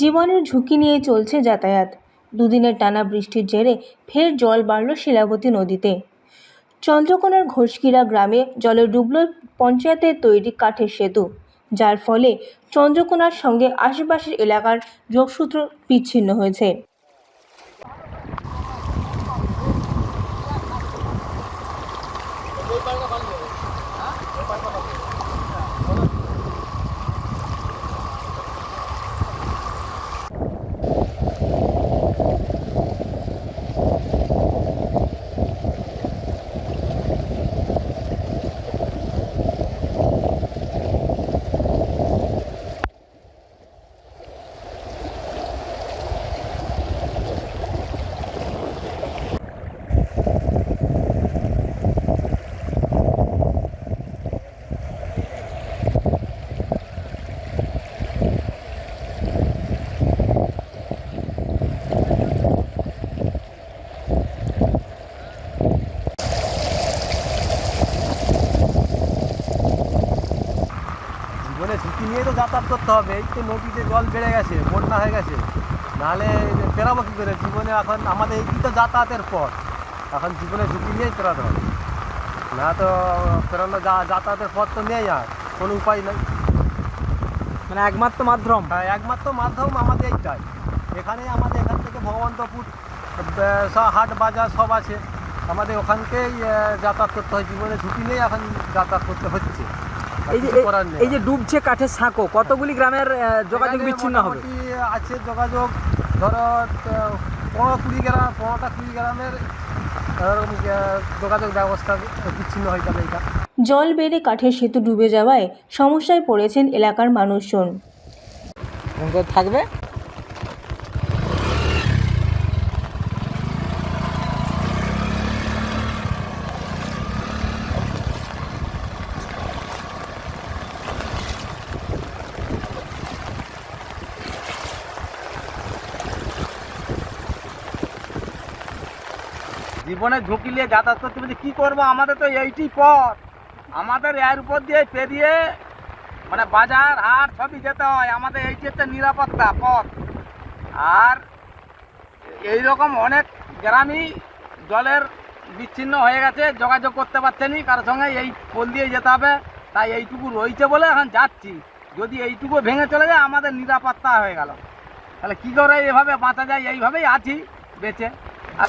জীবনের ঝুঁকি নিয়ে চলছে যাতায়াত। দুদিনের টানা বৃষ্টির জেরে ফের জল বাড়ল শিলাবতী নদীতে। চন্দ্রকোনার ঘোষকিরা গ্রামে জলে ডুবল পঞ্চায়েতের তৈরি কাঠের সেতু, যার ফলে চন্দ্রকোনার সঙ্গে আশেপাশের এলাকার যোগসূত্র বিচ্ছিন্ন হয়েছে। জীবনে ঝুঁকি নিয়ে তো যাতায়াত করতে হবে। এই তো নদীতে জল বেড়ে গেছে বন্যা হয়ে গেছে। নাহলে পেরাবো কী করে? জীবনে এখন আমাদের এই তো যাতায়াতের পথ। এখন জীবনে ঝুঁকি নিয়েই পেরাতে হবে। না তো পেরানো যা যাতায়াতের পথ তো নেই আর কোনো উপায় নেই। মানে একমাত্র মাধ্যম? হ্যাঁ, একমাত্র মাধ্যম আমাদের এইটাই। এখানে আমাদের এখান থেকে ভগবন্তপুর হাট বাজার সব আছে। আমাদের ওখানকেই যাতায়াত করতে হয়। জীবনে ঝুঁকি নিয়েই এখন যাতায়াত করতে হচ্ছে। এই যে এই যে ডুবছে কাঠের সাঁকো কতগুলি গ্রামের যোগাযোগ বিচ্ছিন্ন হবে? আছে যোগাযোগ ধরো আহ, পনেরো কুড়ি গ্রাম পনেরোটা কুড়ি গ্রামের যোগাযোগ ব্যবস্থা বিচ্ছিন্ন হয়ে যাবে এটা জল বেড়ে কাঠের সেতু ডুবে যাওয়ায় সমস্যায় পড়েছেন এলাকার মানুষজন। থাকবে? জীবনে ঝুঁকি নিয়ে যাতায়াত করতে বলছে কী করব? আমাদের তো এইটি পথ। আমাদের এর উপর দিয়ে পেরিয়ে মানে বাজার, হাট সবই যেতে হয়। আমাদের এইটি হচ্ছে নিরাপত্তা পথ। আর এই রকম অনেক গ্রামই জলের বিচ্ছিন্ন হয়ে গেছে, যোগাযোগ করতে পারছে নি কারোর সঙ্গে এই পোল দিয়ে যেতে হবে। তাই এইটুকু রয়েছে বলে এখন যাচ্ছি। যদি এইটুকু ভেঙে চলে যায়, আমাদের নিরাপত্তা হয়ে গেল। তাহলে কী করে এভাবে বাঁচা যায়? এইভাবেই আছি বেঁচে। আর